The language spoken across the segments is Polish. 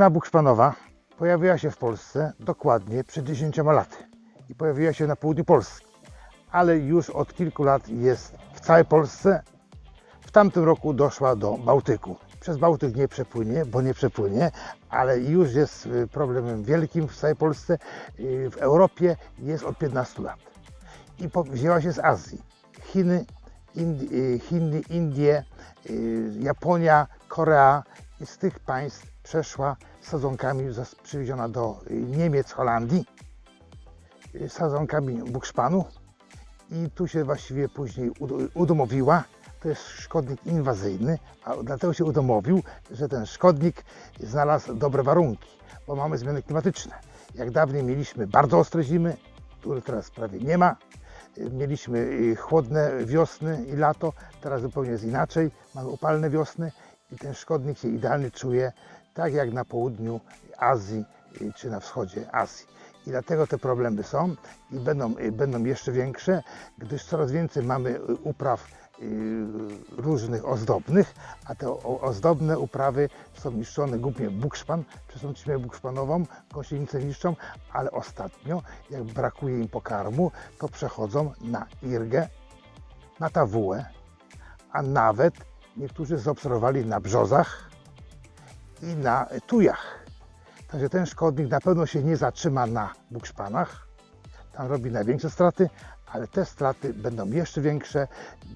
Ćma bukszpanowa pojawiła się w Polsce dokładnie przed 10 laty i pojawiła się na południu Polski, ale już od kilku lat jest w całej Polsce. W tamtym roku doszła do Bałtyku. Przez Bałtyk nie przepłynie, bo nie przepłynie, ale już jest y, problemem wielkim w całej Polsce. Y, W Europie jest od 15 lat i wzięła się z Azji. Chiny, y, Chiny Indie, Japonia, Korea i z tych państw przeszła sadzonkami przywieziona do y, Niemiec, Holandii, y, sadzonkami bukszpanu i tu się właściwie później ud- udomowiła. To jest szkodnik inwazyjny, a dlatego się udomowił, że ten szkodnik znalazł dobre warunki, bo mamy zmiany klimatyczne. Jak dawniej mieliśmy bardzo ostre zimy, których teraz prawie nie ma. Y, Mieliśmy chłodne wiosny i lato, teraz zupełnie jest inaczej. Mamy upalne wiosny i ten szkodnik się idealnie czuje, tak jak na południu Azji y, czy na wschodzie Azji. I dlatego te problemy są i będą, y, będą jeszcze większe, gdyż coraz więcej mamy y, upraw różnych ozdobnych, a te ozdobne uprawy są niszczone głównie bukszpan, przez tą ćmię bukszpanową, gąsienicę niszczą, ale ostatnio, jak brakuje im pokarmu, to przechodzą na irgę, na tawułę, a nawet niektórzy zaobserwowali na brzozach i na tujach. Także ten szkodnik na pewno się nie zatrzyma na bukszpanach, tam robi największe straty, ale te straty będą jeszcze większe,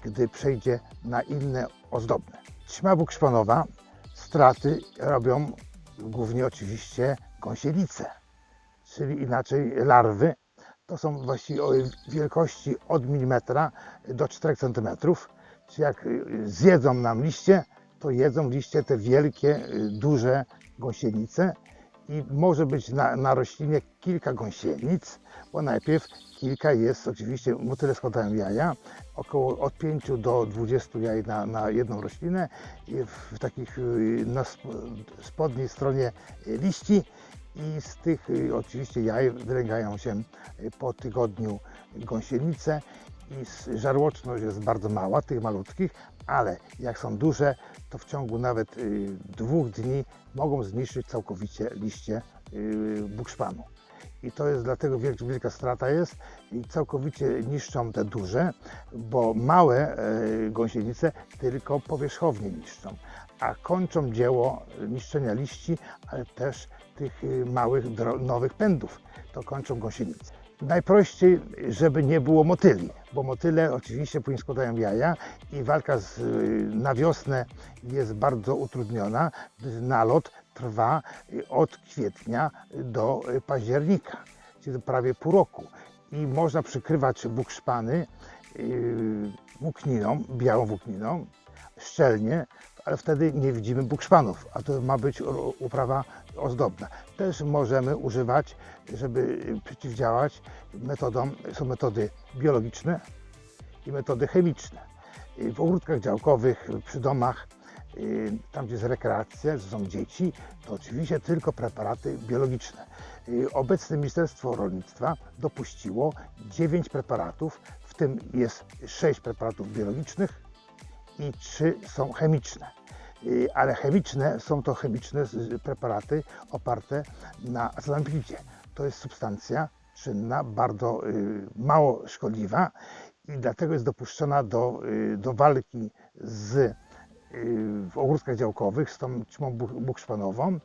gdy przejdzie na inne ozdobne. Ćma bukszpanowa straty robią głównie oczywiście gąsienice, czyli inaczej larwy. To są właściwie o wielkości od milimetra do 4 cm. Czyli jak zjedzą nam liście, to jedzą liście te wielkie, y, duże gąsienice i może być na, na roślinie kilka gąsienic, bo najpierw kilka jest, oczywiście motyle składają jaja, około od 5 do 20 jaj na, na jedną roślinę w takich y, na sp- spodniej stronie y, liści i z tych oczywiście jaj wylęgają się po tygodniu gąsienice i żarłoczność jest bardzo mała tych malutkich, ale jak są duże, to w ciągu nawet y, dwóch dni mogą zniszczyć całkowicie liście y, bukszpanu. I to jest dlatego wielka, strata jest i całkowicie niszczą te duże, bo małe e, gąsienice tylko powierzchownie niszczą, a kończą dzieło niszczenia liści, ale też tych y, małych, nowych pędów. To kończą gąsienice. Najprościej, żeby nie było motyli, bo motyle oczywiście później składają jaja i walka z, na wiosnę jest bardzo utrudniona, nalot trwa od kwietnia do października, czyli prawie pół roku. I można przykrywać bukszpany y, włókniną, białą włókniną, szczelnie, ale wtedy nie widzimy bukszpanów, a to ma być uprawa ozdobna. Też możemy używać, żeby przeciwdziałać metodom, są metody biologiczne i metody chemiczne. W ogródkach działkowych, przy domach, tam gdzie jest rekreacja, gdzie są dzieci, to oczywiście tylko preparaty biologiczne. Obecne Ministerstwo Rolnictwa dopuściło 9 preparatów, w tym jest 6 preparatów biologicznych, i trzy są chemiczne. Ale chemiczne są to chemiczne preparaty oparte na acetamipridzie. To jest substancja czynna, bardzo y, mało szkodliwa i dlatego jest dopuszczona do, y, do walki z y, w ogródkach działkowych z tą ćmą bu- bukszpanową.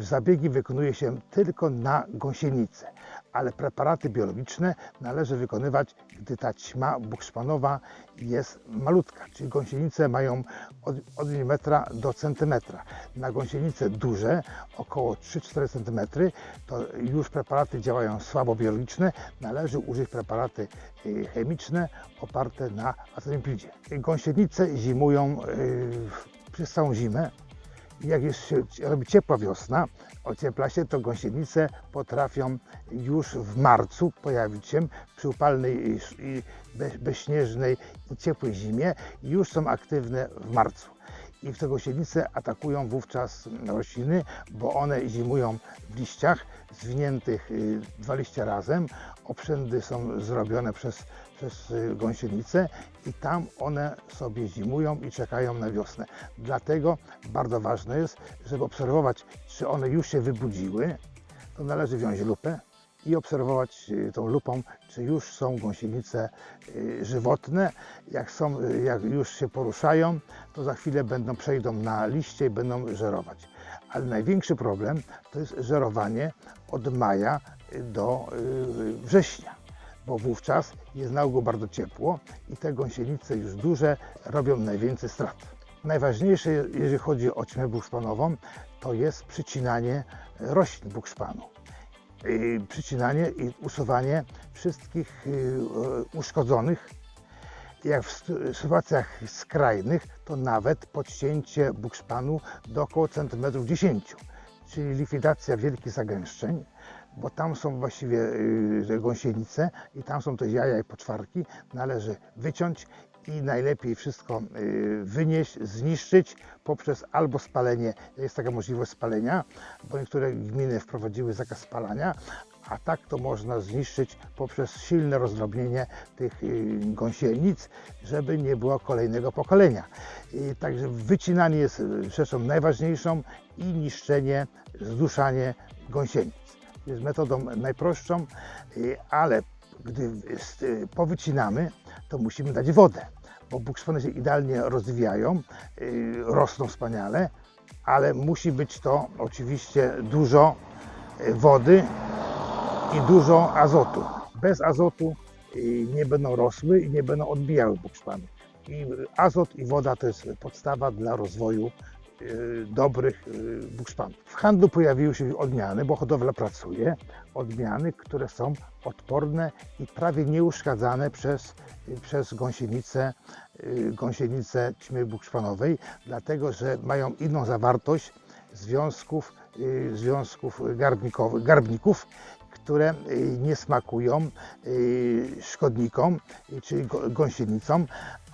Zabiegi wykonuje się tylko na gąsienice, ale preparaty biologiczne należy wykonywać, gdy ta ćma bukszpanowa jest malutka, czyli gąsienice mają od, od milimetra do centymetra. Na gąsienice duże, około 3-4 cm, to już preparaty działają słabo biologiczne, należy użyć preparaty y, chemiczne oparte na acetamipridzie. Gąsienice zimują y, przez całą zimę. Jak już się robi ciepła wiosna, ociepla się, to gąsienice potrafią już w marcu pojawić się przy upalnej i- i be- bezśnieżnej i ciepłej zimie. Już są aktywne w marcu. I te gąsienice atakują wówczas rośliny, bo one zimują w liściach zwiniętych y, dwa liście razem. Obszędy są zrobione przez, przez y, gąsienice i tam one sobie zimują i czekają na wiosnę. Dlatego bardzo ważne jest, żeby obserwować, czy one już się wybudziły. To należy wziąć lupę i obserwować y, tą lupą, czy już są gąsienice y, żywotne. Jak, są, jak już się poruszają, to za chwilę będą przejdą na liście i będą żerować. Ale największy problem to jest żerowanie od maja do września, bo wówczas jest na ogół bardzo ciepło i te gąsienice już duże robią najwięcej strat. Najważniejsze, jeżeli chodzi o ćmę bukszpanową, to jest przycinanie roślin bukszpanu y, przycinanie i usuwanie wszystkich y, e, uszkodzonych. Jak w sytuacjach skrajnych, to nawet podcięcie bukszpanu do około centymetrów 10, czyli likwidacja wielkich zagęszczeń, bo tam są właściwie y, gąsienice i tam są te jaja i poczwarki. Należy wyciąć i najlepiej wszystko y, wynieść, zniszczyć poprzez albo spalenie, jest taka możliwość spalenia, bo niektóre gminy wprowadziły zakaz spalania, a tak to można zniszczyć poprzez silne rozdrobnienie tych y, gąsienic, żeby nie było kolejnego pokolenia. Także wycinanie jest rzeczą najważniejszą i niszczenie, zduszanie gąsienic. Jest metodą najprostszą, y, ale gdy y, powycinamy, to musimy dać wodę, bo bukszpany się idealnie rozwijają, y, rosną wspaniale, ale musi być to oczywiście dużo wody i dużo azotu. Bez azotu nie będą rosły i nie będą odbijały bukszpany. I azot i woda to jest podstawa dla rozwoju dobrych y, bukszpanów. W handlu pojawiły się odmiany, bo hodowla pracuje, odmiany, które są odporne i prawie nieuszkadzane przez, przez gąsienice, y, gąsienice ćmy bukszpanowej, dlatego że mają inną zawartość związków, y, związków garbników, które y, nie smakują y, szkodnikom, y, go- gąsienicom,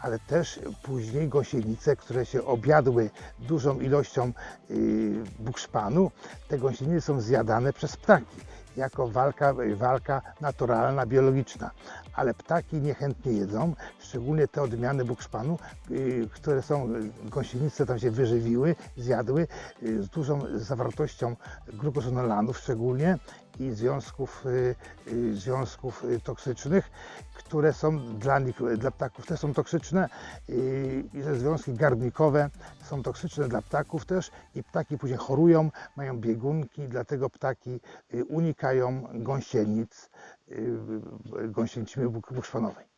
ale też później gąsienice, które się objadły dużą ilością y, bukszpanu, te gąsienice są zjadane przez ptaki jako walka, walka naturalna, biologiczna. Ale ptaki niechętnie jedzą, szczególnie te odmiany bukszpanu, y, które są, y, gąsienice tam się wyżywiły, zjadły y, z dużą zawartością glukosanolanów szczególnie i związków, y, y, związków y, toksycznych, które są dla nich, dla ptaków też są toksyczne i te związki garbnikowe są toksyczne dla ptaków też i ptaki później chorują, mają biegunki, dlatego ptaki unikają gąsienic, y, gąsienic bukszpanowej.